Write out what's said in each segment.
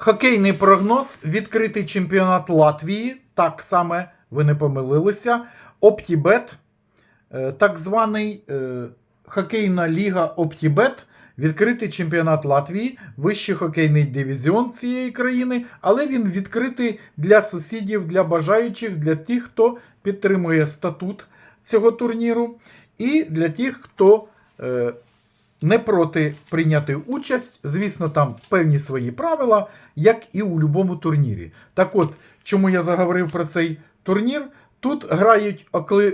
Хокейний прогноз, відкритий чемпіонат Латвії. Так саме ви не помилилися. Оптібет, е, так званий е, хокейна ліга Оптібет, відкритий чемпіонат Латвії, вищий хокейний дивізіон цієї країни, але він відкритий для сусідів, для бажаючих, для тих, хто підтримує статут цього турніру, і для тих, хто е, не проти прийняти участь. Звісно, там певні свої правила, як і у будь-якому турнірі. Так от, чому я заговорив про цей турнір? Тут грають,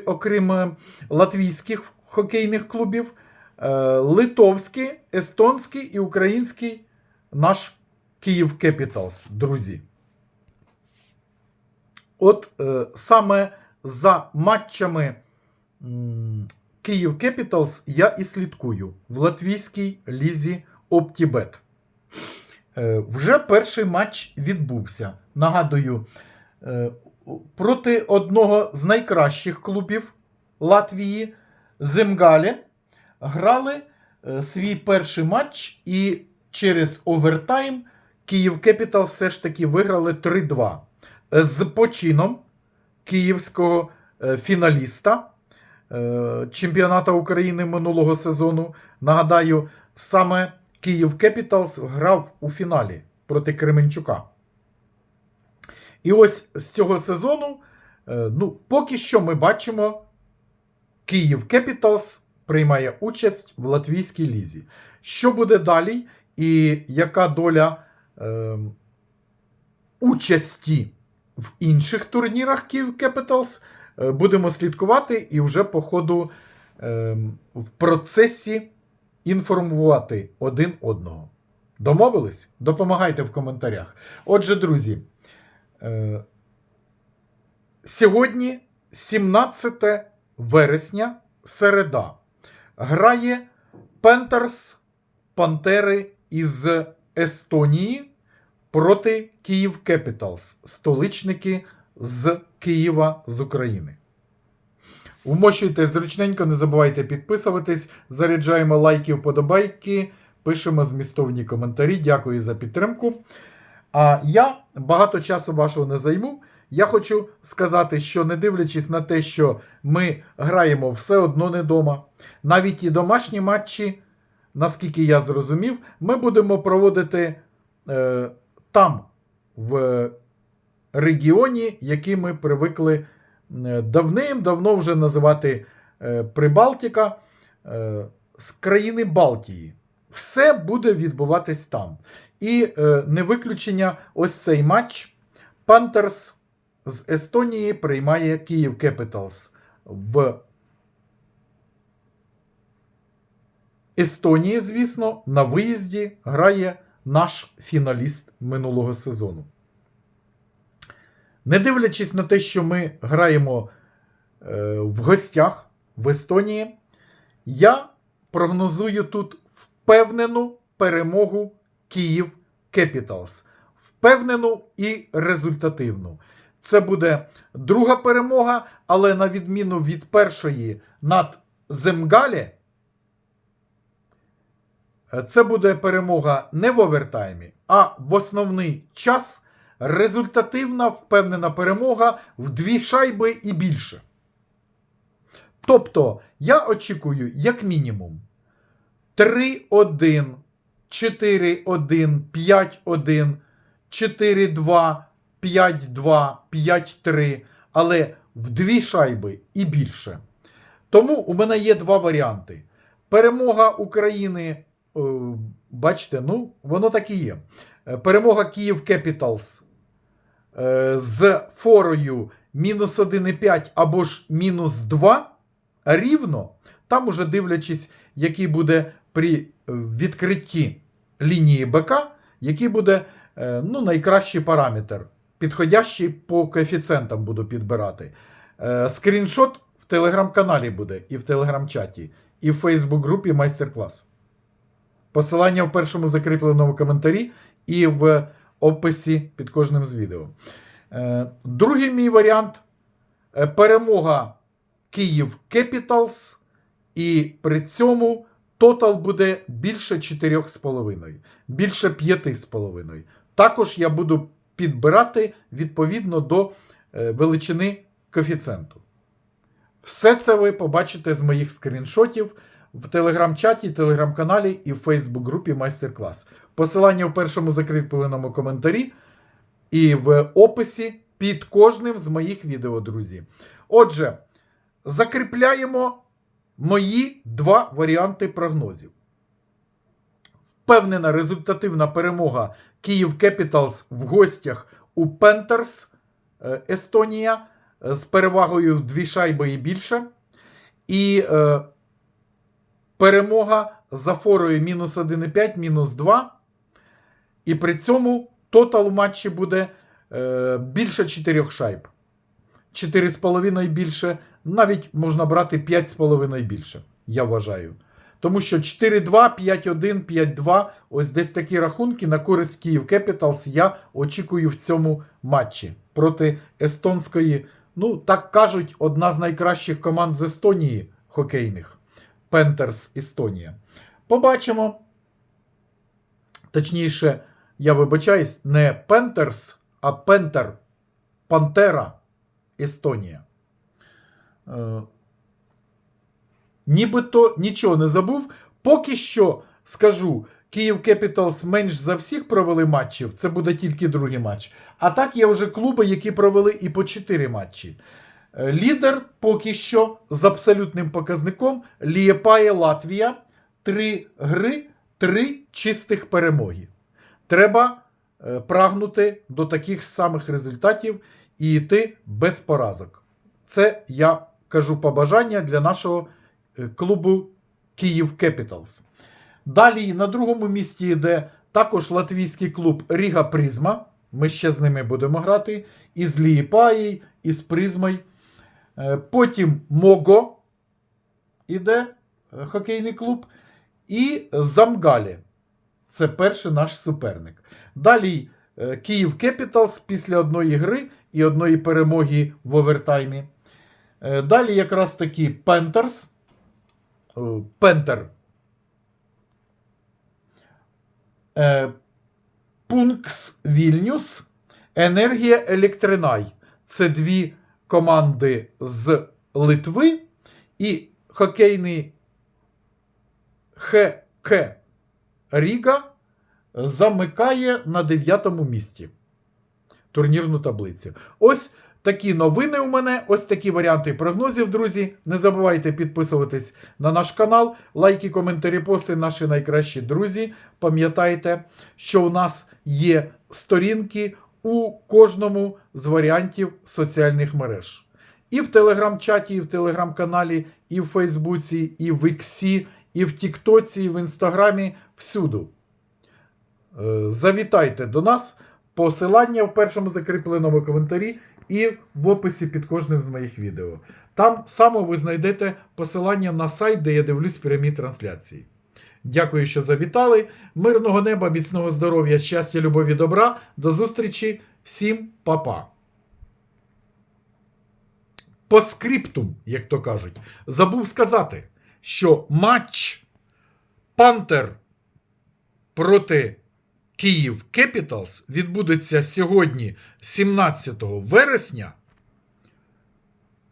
окрім е, латвійських хокейних клубів, е, литовський, естонський і український наш Київ Кепіталс, друзі. От е, саме за матчами Київ Кепіталс я і слідкую в латвійській лізі Оптібет. Е, вже перший матч відбувся. Нагадую, е, проти одного з найкращих клубів Латвії Земгалі грали е, свій перший матч, і через овертайм Київ Кепітал все ж таки виграли 3-2 з почином київського фіналіста чемпіоната України минулого сезону. Нагадаю, саме Київ Кепіталс грав у фіналі проти Кременчука. І ось з цього сезону, е, ну, поки що ми бачимо, Київ Кепіталс приймає участь в латвійській лізі. Що буде далі, і яка доля е, участі в інших турнірах Київ Кепіталс, е, будемо слідкувати і вже по ходу е, в процесі інформувати один одного. Домовились? Допомагайте в коментарях. Отже, друзі, е, сьогодні 17 вересня, середа, грає Пентерс Пантери із Естонії проти Київ Кепіталс, столичники з Києва з України. Вмощуйте зручненько, не забувайте підписуватись, заряджаємо лайки, вподобайки, пишемо змістовні коментарі. Дякую за підтримку. А я багато часу вашого не займу. Я хочу сказати, що не дивлячись на те, що ми граємо все одно не вдома, навіть і домашні матчі, наскільки я зрозумів, ми будемо проводити е, там, в регіоні, який ми привикли е, давним-давно вже називати е, Прибалтика, е, з країни Балтії. Все буде відбуватись там. І не виключення, ось цей матч Пантерс з Естонії приймає Київ Кепіталс в Естонії, звісно, на виїзді грає наш фіналіст минулого сезону. Не дивлячись на те, що ми граємо е, в гостях в Естонії, я прогнозую тут впевнену перемогу Київ Кепіталс. Впевнену і результативну. Це буде друга перемога, але на відміну від першої над Земгалі, це буде перемога не в овертаймі, а в основний час. Результативна впевнена перемога в дві шайби і більше. Тобто, я очікую, як мінімум, 3-1, 4-1, 5-1, 4-2, 5-2, 5-3, але в дві шайби і більше. Тому у мене є два варіанти. Перемога України, е, бачите, ну, воно так і є. Е, Перемога Київ Кепіталс з форою мінус 1,5 або ж мінус 2 рівно. Там уже дивлячись, який буде при е, відкритті лінії БК, який буде е, ну, найкращий параметр. Підходящий по коефіцієнтам буду підбирати. Е, Скріншот в телеграм-каналі буде, і в телеграм-чаті, і в Фейсбук-групі майстер-клас. Посилання в першому закріпленому коментарі і в описі під кожним з відео. Е, Другий мій варіант е, перемога Київ Кепіталс, і при цьому тотал буде більше 4,5, більше 5,5. Також я буду підбирати відповідно до е, величини коефіцієнту. Все це ви побачите з моїх скріншотів в телеграм-чаті, телеграм-каналі і в Фейсбук-групі Майстер-клас. Посилання в першому закріпленому коментарі і в описі під кожним з моїх відео, друзі. Отже, закріпляємо мої два варіанти прогнозів. Впевнена результативна перемога Київ Кепіталс в гостях у Пентерс е, Естонія з перевагою в дві шайби і більше. І е, перемога за форою мінус 1,5, мінус 2. І при цьому тотал в матчі буде е, більше 4 шайб. 4,5 більше, навіть можна брати 5,5 більше, я вважаю. Тому що 4-2, 5-1, 5-2, ось десь такі рахунки на користь Київ Кепіталс я очікую в цьому матчі проти естонської, ну, так кажуть, одна з найкращих команд з Естонії хокейних. Пентерс Естонія. Побачимо. Точніше, я вибачаюсь, не Пентерс, а Пентер Пантера Естонія. Е, Нібито нічого не забув. Поки що скажу, Київ Кепіталс менш за всіх провели матчів. Це буде тільки другий матч. А так є вже клуби, які провели і по 4 матчі. Е, Лідер поки що з абсолютним показником Лієпає Латвія. Три гри, три чистих перемоги. Треба е, прагнути до таких самих результатів і йти без поразок. Це я кажу побажання для нашого е, клубу Київ Кепіталс. Далі на другому місці йде також латвійський клуб Ріга Призма. Ми ще з ними будемо грати. І з Лієпаї, і з Призмою. Е, Потім Мого іде хокейний клуб. І Замгалі. Це перший наш суперник. Далі е, Київ Кепіталс після одної гри і одної перемоги в овертаймі. Е, Далі якраз таки Пентерс. е, Пентер. Пункс Вільнюс. Енергія Електринай. Це дві команди з Литви. І хокейний ХК Ріга замикає на дев'ятому місці турнірну таблицю. Ось такі новини у мене, ось такі варіанти прогнозів, друзі. Не забувайте підписуватись на наш канал, лайки, коментарі, пости, наші найкращі друзі. Пам'ятайте, що у нас є сторінки у кожному з варіантів соціальних мереж. І в телеграм-чаті, і в телеграм-каналі, і в Фейсбуці, і в Іксі, і в Тіктоці, і в Інстаграмі, всюду. Е, Завітайте до нас. Посилання в першому закріпленому коментарі і в описі під кожним з моїх відео. Там саме ви знайдете посилання на сайт, де я дивлюсь прямі трансляції. Дякую, що завітали. Мирного неба, міцного здоров'я, щастя, любові, добра. До зустрічі. Всім па-па. По скриптум, як то кажуть, забув сказати, що матч Пантер проти Київ Кепіталс відбудеться сьогодні, 17 вересня,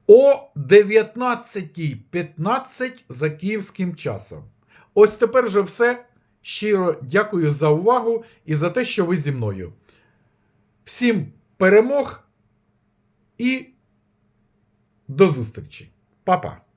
о 19.15 за київським часом. Ось тепер вже все. Щиро дякую за увагу і за те, що ви зі мною. Всім перемог і до зустрічі. Па-па!